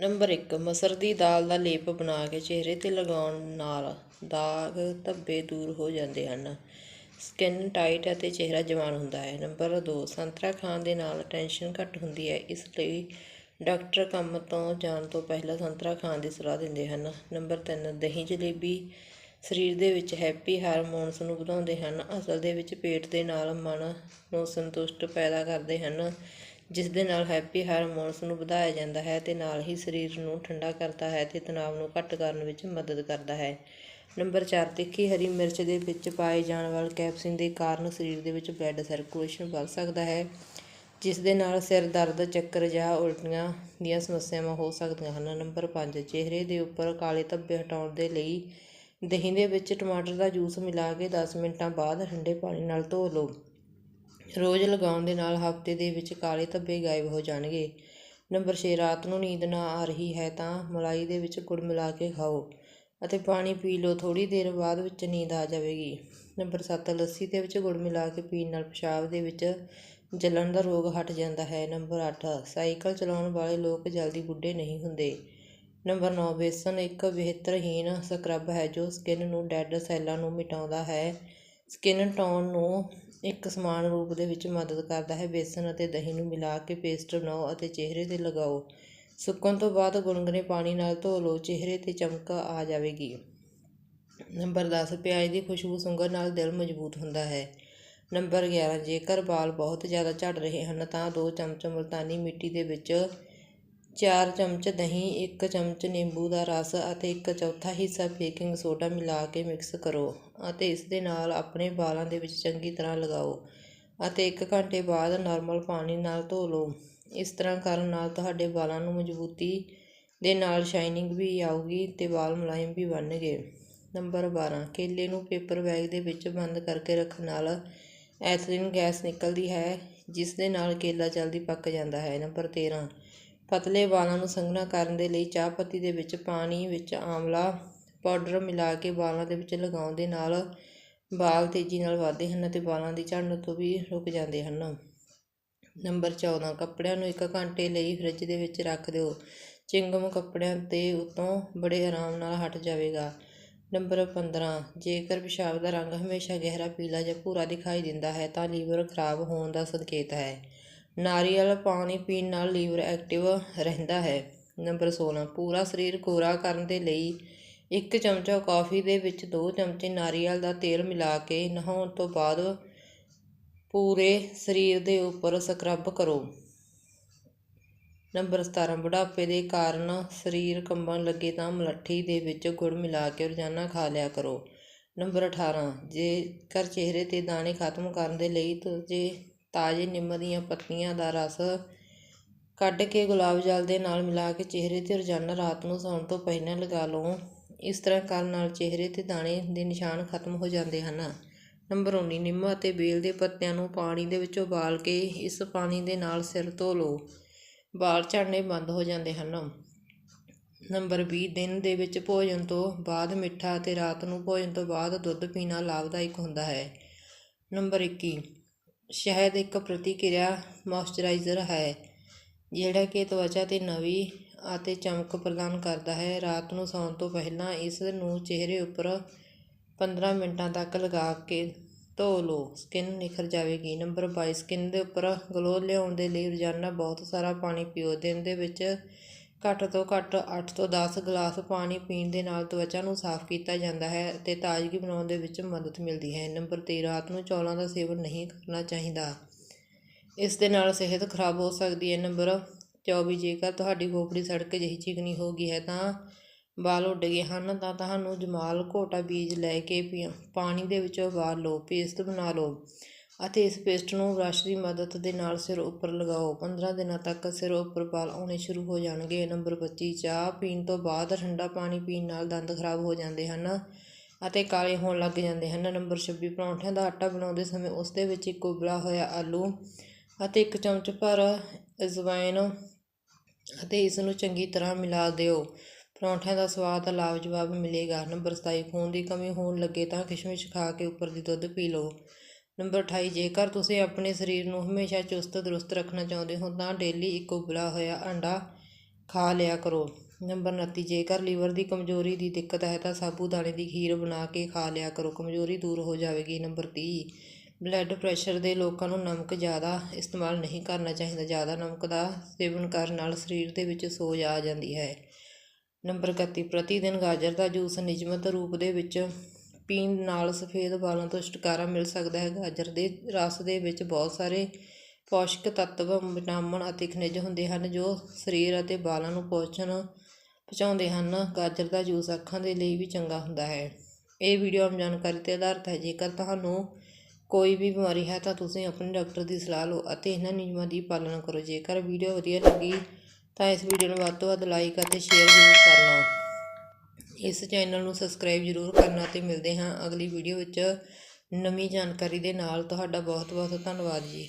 Number 1 ਮਸਰ ਦੀ ਦਾਲ ਦਾ ਲੇਪ ਬਣਾ ਕੇ ਚਿਹਰੇ 'ਤੇ ਲਗਾਉਣ ਨਾਲ ਦਾਗ ਧੱਬੇ ਦੂਰ ਹੋ ਜਾਂਦੇ ਹਨ। ਸਕਿਨ ਟਾਈਟ ਅਤੇ ਚਿਹਰਾ ਜਵਾਨ ਹੁੰਦਾ ਹੈ। ਨੰਬਰ 2 ਸੰਤਰਾ ਖਾਣ ਦੇ ਨਾਲ ਟੈਨਸ਼ਨ ਘੱਟ ਹੁੰਦੀ ਹੈ, ਇਸ ਲਈ ਡਾਕਟਰ ਕੰਮ ਤੋਂ ਜਾਣ ਤੋਂ ਪਹਿਲਾਂ ਸੰਤਰਾ ਖਾਣ ਦੀ ਸਲਾਹ ਦਿੰਦੇ ਹਨ। ਨੰਬਰ 3 ਦਹੀਂ ਜਲੇਬੀ ਸਰੀਰ ਦੇ ਵਿੱਚ ਹੈਪੀ ਹਾਰਮੋਨਸ ਨੂੰ ਵਧਾਉਂਦੇ ਹਨ। ਅਸਲ ਦੇ ਵਿੱਚ ਪੇਟ ਦੇ ਨਾਲ ਮਨ ਨੂੰ ਸੰਤੁਸ਼ਟ ਪੈਦਾ ਕਰਦੇ ਹਨ। ਜਿਸ ਦੇ ਨਾਲ ਹੈਪੀ ਹਾਰਮੋਨਸ ਨੂੰ ਵਧਾਇਆ ਜਾਂਦਾ ਹੈ ਅਤੇ ਨਾਲ ਹੀ ਸਰੀਰ ਨੂੰ ਠੰਡਾ ਕਰਦਾ ਹੈ ਅਤੇ ਤਣਾਅ ਨੂੰ ਘੱਟ ਕਰਨ ਵਿੱਚ ਮਦਦ ਕਰਦਾ ਹੈ। ਨੰਬਰ ਚਾਰ, ਤਿੱਖੀ ਹਰੀ ਮਿਰਚ ਦੇ ਵਿੱਚ ਪਾਏ ਜਾਣ ਵਾਲੇ ਕੈਪਸਿਨ ਦੇ ਕਾਰਨ ਸਰੀਰ ਦੇ ਵਿੱਚ ਬਲੱਡ ਸਰਕੂਲੇਸ਼ਨ ਵੱਧ ਸਕਦਾ ਹੈ, ਜਿਸ ਦੇ ਨਾਲ ਸਿਰ ਦਰਦ, ਚੱਕਰ ਜਾਂ ਉਲਟੀਆਂ ਦੀਆਂ ਸਮੱਸਿਆਵਾਂ ਹੋ ਸਕਦੀਆਂ ਹਨ। ਨੰਬਰ 5 ਚਿਹਰੇ ਦੇ ਉੱਪਰ ਕਾਲੇ ਧੱਬੇ ਹਟਾਉਣ ਦੇ ਲਈ ਦਹੀਂ ਦੇ ਵਿੱਚ ਟਮਾਟਰ ਦਾ ਜੂਸ ਮਿਲਾ ਕੇ 10 ਮਿੰਟਾਂ ਬਾਅਦ ਠੰਡੇ ਪਾਣੀ ਨਾਲ ਧੋ ਲਓ। ਰੋਜ਼ ਲਗਾਉਣ ਦੇ ਨਾਲ ਹਫ਼ਤੇ ਦੇ ਵਿੱਚ ਕਾਲੇ ਧੱਬੇ ਗਾਇਬ ਹੋ ਜਾਣਗੇ। ਨੰਬਰ ਛੇ, ਰਾਤ ਨੂੰ ਨੀਂਦ ਨਾ ਆ ਰਹੀ ਹੈ ਤਾਂ ਮਲਾਈ ਦੇ ਵਿੱਚ ਗੁੜ ਮਿਲਾ ਕੇ ਖਾਓ ਅਤੇ ਪਾਣੀ ਪੀ ਲਓ, ਥੋੜ੍ਹੀ ਦੇਰ ਬਾਅਦ ਵਿੱਚ ਨੀਂਦ ਆ ਜਾਵੇਗੀ। ਨੰਬਰ ਸੱਤ, ਲੱਸੀ ਦੇ ਵਿੱਚ ਗੁੜ ਮਿਲਾ ਕੇ ਪੀਣ ਨਾਲ ਪਿਸ਼ਾਬ ਦੇ ਵਿੱਚ ਜਲਣ ਦਾ ਰੋਗ ਹਟ ਜਾਂਦਾ ਹੈ। ਨੰਬਰ ਅੱਠ, ਸਾਈਕਲ ਚਲਾਉਣ ਵਾਲੇ ਲੋਕ ਜਲਦੀ ਬੁੱਢੇ ਨਹੀਂ ਹੁੰਦੇ। ਨੰਬਰ 9 ਬੇਸਨ ਇੱਕ ਬਿਹਤਰਹੀਨ ਸਕਰਬ ਹੈ ਜੋ ਸਕਿਨ ਨੂੰ ਡੈੱਡ ਸੈੱਲਾਂ ਨੂੰ ਮਿਟਾਉਂਦਾ ਹੈ। ਸਕਿਨ ਟੋਨ ਨੂੰ ਇੱਕ ਸਮਾਨ ਰੂਪ ਦੇ ਵਿੱਚ ਮਦਦ ਕਰਦਾ ਹੈ। ਬੇਸਨ ਅਤੇ ਦਹੀਂ ਨੂੰ ਮਿਲਾ ਕੇ ਪੇਸਟ ਬਣਾਓ ਅਤੇ ਚਿਹਰੇ 'ਤੇ ਲਗਾਓ। ਸੁੱਕਣ ਤੋਂ ਬਾਅਦ ਗੁਨਗੁਨੇ ਪਾਣੀ ਨਾਲ ਧੋ ਲਓ। ਚਿਹਰੇ 'ਤੇ ਚਮਕ ਆ ਜਾਵੇਗੀ। ਨੰਬਰ 10 ਪਿਆਜ਼ ਦੀ ਖੁਸ਼ਬੂ ਸੁੰਘਣ ਨਾਲ ਦਿਲ ਮਜ਼ਬੂਤ ਹੁੰਦਾ ਹੈ। ਨੰਬਰ 11 ਜੇਕਰ ਵਾਲ ਬਹੁਤ ਜ਼ਿਆਦਾ ਝੜ ਰਹੇ ਹਨ ਤਾਂ 2 ਚਮਚ ਮੁਲਤਾਨੀ ਮਿੱਟੀ ਦੇ ਵਿੱਚ ਚਾਰ ਚਮਚ ਦਹੀਂ, ਇੱਕ ਚਮਚ ਨਿੰਬੂ ਦਾ ਰਸ ਅਤੇ ਇੱਕ ਚੌਥਾ ਹਿੱਸਾ ਬੇਕਿੰਗ ਸੋਡਾ ਮਿਲਾ ਕੇ ਮਿਕਸ ਕਰੋ ਅਤੇ ਇਸ ਦੇ ਨਾਲ ਆਪਣੇ ਵਾਲਾਂ ਦੇ ਵਿੱਚ ਚੰਗੀ ਤਰ੍ਹਾਂ ਲਗਾਓ ਅਤੇ ਇੱਕ ਘੰਟੇ ਬਾਅਦ ਨਾਰਮਲ ਪਾਣੀ ਨਾਲ ਧੋ ਲਓ। ਇਸ ਤਰ੍ਹਾਂ ਕਰਨ ਨਾਲ ਤੁਹਾਡੇ ਵਾਲਾਂ ਨੂੰ ਮਜ਼ਬੂਤੀ ਦੇ ਨਾਲ ਸ਼ਾਈਨਿੰਗ ਵੀ ਆਊਗੀ ਤੇ ਵਾਲ ਮੁਲਾਇਮ ਵੀ ਬਣਨਗੇ। ਨੰਬਰ 12 ਕੇਲੇ ਨੂੰ ਪੇਪਰ ਬੈਗ ਦੇ ਵਿੱਚ ਬੰਦ ਕਰਕੇ ਰੱਖਣ ਨਾਲ ਐਥਲੀਨ ਗੈਸ ਨਿਕਲਦੀ ਹੈ, ਜਿਸ ਦੇ ਨਾਲ ਕੇਲਾ ਜਲਦੀ ਪੱਕ ਜਾਂਦਾ ਹੈ। ਨੰਬਰ 13 ਪਤਲੇ ਵਾਲਾਂ ਨੂੰ ਸੰਘਣਾ ਕਰਨ ਦੇ ਲਈ ਚਾਹ ਪੱਤੀ ਦੇ ਵਿੱਚ ਪਾਣੀ ਵਿੱਚ ਆਮਲਾ ਪਾਊਡਰ ਮਿਲਾ ਕੇ ਵਾਲਾਂ ਦੇ ਵਿੱਚ ਲਗਾਉਣ ਦੇ ਨਾਲ ਵਾਲ ਤੇਜ਼ੀ ਨਾਲ ਵਧਦੇ ਹਨ ਅਤੇ ਵਾਲਾਂ ਦੀ ਝੜਨ ਤੋਂ ਵੀ ਰੁਕ ਜਾਂਦੇ ਹਨ। ਨੰਬਰ 14 ਕੱਪੜਿਆਂ ਨੂੰ 1 ਘੰਟੇ ਲਈ ਫ੍ਰਿਜ ਦੇ ਵਿੱਚ ਰੱਖ ਦਿਓ। ਚਿੰਗਮ ਕੱਪੜਿਆਂ ਤੇ ਉਤੋਂ ਬੜੇ ਆਰਾਮ ਨਾਲ ਹਟ ਜਾਵੇਗਾ। ਨੰਬਰ 15 ਜੇਕਰ ਪਿਸ਼ਾਬ ਦਾ ਰੰਗ ਹਮੇਸ਼ਾ ਗਹਿਰਾ, ਪੀਲਾ ਜਾਂ ਭੂਰਾ ਦਿਖਾਈ ਦਿੰਦਾ ਹੈ ਤਾਂ ਲੀਵਰ ਖਰਾਬ ਹੋਣ ਦਾ ਸੰਕੇਤ ਹੈ। ਨਾਰੀਅਲ ਪਾਣੀ ਪੀਣ ਨਾਲ ਲੀਵਰ ਐਕਟਿਵ ਰਹਿੰਦਾ ਹੈ। ਨੰਬਰ 16 ਪੂਰਾ ਸਰੀਰ ਕੋਰਾ ਕਰਨ ਦੇ ਲਈ ਇੱਕ ਚਮਚਾ ਕੌਫੀ ਦੇ ਵਿੱਚ ਦੋ ਚਮਚੇ ਨਾਰੀਅਲ ਦਾ ਤੇਲ ਮਿਲਾ ਕੇ ਨਹਾਉਣ ਤੋਂ ਬਾਅਦ ਪੂਰੇ ਸਰੀਰ ਦੇ ਉੱਪਰ ਸਕਰਬ ਕਰੋ। ਨੰਬਰ 17 ਬੁਢਾਪੇ ਦੇ ਕਾਰਨ ਸਰੀਰ ਕੰਬਣ ਲੱਗੇ ਤਾਂ ਮਲੱਠੀ ਦੇ ਵਿੱਚ ਗੁੜ ਮਿਲਾ ਕੇ ਰੋਜ਼ਾਨਾ ਖਾ ਲਿਆ ਕਰੋ। ਨੰਬਰ 18 ਜੇਕਰ ਚਿਹਰੇ ਤੇ ਦਾਣੇ ਖਤਮ ਕਰਨ ਦੇ ਲਈ ਤੁਸੀਂ ਤਾਜ਼ੇ ਨਿੰਮ ਦੀਆਂ ਪੱਤੀਆਂ ਦਾ ਰਸ ਕੱਢ ਕੇ ਗੁਲਾਬ ਜਲ ਦੇ ਨਾਲ ਮਿਲਾ ਕੇ ਚਿਹਰੇ ਤੇ ਰੋਜ਼ਾਨਾ ਰਾਤ ਨੂੰ ਸੌਣ ਤੋਂ ਪਹਿਲਾਂ ਲਗਾ ਲਓ। ਇਸ ਤਰ੍ਹਾਂ ਕਰਨ ਨਾਲ ਚਿਹਰੇ ਤੇ ਦਾਣੇ ਦੇ ਨਿਸ਼ਾਨ ਖਤਮ ਹੋ ਜਾਂਦੇ ਹਨ। ਨੰਬਰ 19 ਨਿੰਮ ਅਤੇ ਬੇਲ ਦੇ ਪੱਤਿਆਂ ਨੂੰ ਪਾਣੀ ਦੇ ਵਿੱਚ ਉਬਾਲ ਕੇ ਇਸ ਪਾਣੀ ਦੇ ਨਾਲ ਸਿਰ ਧੋ ਲਓ। ਵਾਲ ਝੜਨੇ ਬੰਦ ਹੋ ਜਾਂਦੇ ਹਨ। ਨੰਬਰ 20 ਦਿਨ ਦੇ ਵਿੱਚ ਭੋਜਨ ਤੋਂ ਬਾਅਦ ਮਿੱਠਾ ਅਤੇ ਰਾਤ ਨੂੰ ਭੋਜਨ ਤੋਂ ਬਾਅਦ ਦੁੱਧ ਪੀਣਾ ਲਾਭਦਾਇਕ ਹੁੰਦਾ ਹੈ। ਨੰਬਰ 21 ਸ਼ਹਿਦ ਇੱਕ ਪ੍ਰਤੀਕਿਰਿਆ ਮੋਇਸਚਰਾਈਜ਼ਰ ਹੈ, ਜਿਹੜਾ ਕਿ ਤਵਚਾ ਤੇ ਨਵੀਂ ਅਤੇ ਚਮਕ ਪ੍ਰਦਾਨ ਕਰਦਾ ਹੈ। ਰਾਤ ਨੂੰ ਸੌਣ ਤੋਂ ਪਹਿਲਾਂ ਇਸ ਨੂੰ ਚਿਹਰੇ ਉੱਪਰ 15 ਮਿੰਟਾਂ ਤੱਕ ਲਗਾ ਕੇ ਧੋ ਲਓ। ਸਕਿਨ ਨਿਖਰ ਜਾਵੇਗੀ। ਨੰਬਰ ਬਾਈ, ਸਕਿਨ ਦੇ ਉੱਪਰ ਗਲੋ ਲਿਆਉਣ ਦੇ ਲਈ ਰੋਜ਼ਾਨਾ ਬਹੁਤ ਸਾਰਾ ਪਾਣੀ ਪੀਓ। ਦਿਨ ਦੇ ਵਿੱਚ ਘੱਟ ਤੋਂ ਘੱਟ ਅੱਠ ਤੋਂ 10 ਗਲਾਸ ਪਾਣੀ ਪੀਣ ਦੇ ਨਾਲ ਤਵਚਾ ਨੂੰ ਸਾਫ਼ ਕੀਤਾ ਜਾਂਦਾ ਹੈ ਅਤੇ ਤਾਜ਼ਗੀ ਬਣਾਉਣ ਦੇ ਵਿੱਚ ਮਦਦ ਮਿਲਦੀ ਹੈ। ਨੰਬਰ 3 ਰਾਤ ਨੂੰ ਚੌਲਾਂ ਦਾ ਸੇਵਨ ਨਹੀਂ ਕਰਨਾ ਚਾਹੀਦਾ। ਇਸ ਦੇ ਨਾਲ ਸਿਹਤ ਖਰਾਬ ਹੋ ਸਕਦੀ ਹੈ। ਨੰਬਰ 24 ਜੇਕਰ ਤੁਹਾਡੀ ਖੋਪੜੀ ਸੜਕ ਜਿਹੀ ਚਿਕਨੀ ਹੋ ਗਈ ਹੈ ਤਾਂ ਵਾਲ ਉੱਡ ਗਏ ਹਨ, ਤਾਂ ਤੁਹਾਨੂੰ ਜਮਾਲ ਘੋਟਾ ਬੀਜ ਲੈ ਕੇ ਪਾਣੀ ਦੇ ਵਿੱਚ ਉਬਾਲ ਲਓ, ਪੇਸਟ ਬਣਾ ਲਓ। ਅਤੇ ਇਸ ਪੇਸਟ ਨੂੰ ਬਰੱਸ਼ ਦੀ ਮਦਦ ਦੇ ਨਾਲ ਸਿਰ ਉੱਪਰ ਲਗਾਓ। 15 ਦਿਨਾਂ ਤੱਕ ਸਿਰ ਉੱਪਰ ਵਾਲ ਆਉਣੇ ਸ਼ੁਰੂ ਹੋ ਜਾਣਗੇ। ਨੰਬਰ 25 ਚਾਹ ਪੀਣ ਤੋਂ ਬਾਅਦ ਠੰਡਾ ਪਾਣੀ ਪੀਣ ਨਾਲ ਦੰਦ ਖਰਾਬ ਹੋ ਜਾਂਦੇ ਹਨ ਅਤੇ ਕਾਲੇ ਹੋਣ ਲੱਗ ਜਾਂਦੇ ਹਨ। ਨੰਬਰ 26 ਪਰੌਂਠਿਆਂ ਦਾ ਆਟਾ ਬਣਾਉਂਦੇ ਸਮੇਂ ਉਸ ਦੇ ਵਿੱਚ ਇੱਕ ਉਬਲਾ ਹੋਇਆ ਆਲੂ ਅਤੇ ਇੱਕ ਚਮਚ ਭਰ ਅਜਵਾਇਨ ਅਤੇ ਇਸ ਨੂੰ ਚੰਗੀ ਤਰ੍ਹਾਂ ਮਿਲਾ ਦਿਓ। ਪਰੌਂਠਿਆਂ ਦਾ ਸਵਾਦ ਲਾਜਵਾਬ ਮਿਲੇਗਾ। ਨੰਬਰ 27 ਖੂਨ ਦੀ ਕਮੀ ਹੋਣ ਲੱਗੇ ਤਾਂ ਕਿਸ਼ਮਿਸ਼ ਖਾ ਕੇ ਉੱਪਰ ਦੀ ਦੁੱਧ ਪੀ ਲਓ। ਨੰਬਰ 28 ਜੇਕਰ ਤੁਸੀਂ ਆਪਣੇ ਸਰੀਰ ਨੂੰ ਹਮੇਸ਼ਾ ਚੁਸਤ, ਦਰੁਸਤ ਰੱਖਣਾ ਚਾਹੁੰਦੇ ਹੋ, ਤਾਂ ਡੇਲੀ ਇੱਕ ਉਬਲਾ ਹੋਇਆ ਅੰਡਾ ਖਾ ਲਿਆ ਕਰੋ। ਨੰਬਰ 29 ਜੇਕਰ ਲੀਵਰ ਦੀ ਕਮਜ਼ੋਰੀ ਦੀ ਦਿੱਕਤ ਹੈ, ਤਾਂ ਸਾਬੂਦਾਣੇ ਦੀ ਖੀਰ ਬਣਾ ਕੇ ਖਾ ਲਿਆ ਕਰੋ। ਕਮਜ਼ੋਰੀ ਦੂਰ ਹੋ ਜਾਵੇਗੀ। ਨੰਬਰ 30 ਬਲੱਡ ਪ੍ਰੈਸ਼ਰ ਦੇ ਲੋਕਾਂ ਨੂੰ ਨਮਕ ਜ਼ਿਆਦਾ ਇਸਤੇਮਾਲ ਨਹੀਂ ਕਰਨਾ ਚਾਹੀਦਾ। ਜ਼ਿਆਦਾ ਨਮਕ ਦਾ ਸੇਵਨ ਕਰਨ ਨਾਲ ਸਰੀਰ ਦੇ ਵਿੱਚ ਸੋਜ ਆ ਜਾਂਦੀ ਹੈ। ਨੰਬਰ 31 ਪ੍ਰਤੀ ਦਿਨ ਗਾਜਰ ਦਾ ਜੂਸ ਨਿਯਮਤ ਰੂਪ ਦੇ ਵਿੱਚ ਪੀਣ ਨਾਲ ਸਫੇਦ ਵਾਲਾਂ ਤੋਂ ਛੁਟਕਾਰਾ ਮਿਲ ਸਕਦਾ ਹੈ। ਗਾਜਰ ਦੇ ਰਸ ਦੇ ਵਿੱਚ ਬਹੁਤ ਸਾਰੇ ਪੌਸ਼ਕ ਤੱਤਵ, ਵਿਟਾਮਿਨ ਅਤੇ ਖਣਿਜ ਹੁੰਦੇ ਹਨ ਜੋ ਸਰੀਰ ਅਤੇ ਵਾਲਾਂ ਨੂੰ ਪੋਸ਼ਣ ਪਹੁੰਚਾਉਂਦੇ ਹਨ। ਗਾਜਰ ਦਾ ਜੂਸ ਅੱਖਾਂ ਦੇ ਲਈ ਵੀ ਚੰਗਾ ਹੁੰਦਾ ਹੈ। ਇਹ ਵੀਡੀਓ ਆਮ ਜਾਣਕਾਰੀ ਤੇ ਆਧਾਰਿਤ ਹੈ। ਜੇਕਰ ਤੁਹਾਨੂੰ ਕੋਈ ਵੀ ਬਿਮਾਰੀ ਹੈ ਤਾਂ ਤੁਸੀਂ ਆਪਣੇ ਡਾਕਟਰ ਦੀ ਸਲਾਹ ਲਓ ਅਤੇ ਇਹਨਾਂ ਨਿਯਮਾਂ ਦੀ ਪਾਲਣਾ ਕਰੋ। ਜੇਕਰ ਵੀਡੀਓ ਵਧੀਆ ਲੱਗੀ ਤਾਂ ਇਸ ਵੀਡੀਓ ਨੂੰ ਵੱਧ ਤੋਂ ਵੱਧ ਲਾਈਕ ਅਤੇ ਸ਼ੇਅਰ ਜ਼ਰੂਰ ਕਰਨਾ। ਇਸ ਚੈਨਲ ਨੂੰ ਸਬਸਕ੍ਰਾਈਬ ਜ਼ਰੂਰ ਕਰਨਾ ਅਤੇ ਮਿਲਦੇ ਹਾਂ ਅਗਲੀ ਵੀਡੀਓ ਵਿੱਚ। ਨਵੀਂ ਜਾਣਕਾਰੀ ਦੇ ਨਾਲ ਤੁਹਾਡਾ ਬਹੁਤ ਬਹੁਤ ਧੰਨਵਾਦ ਜੀ।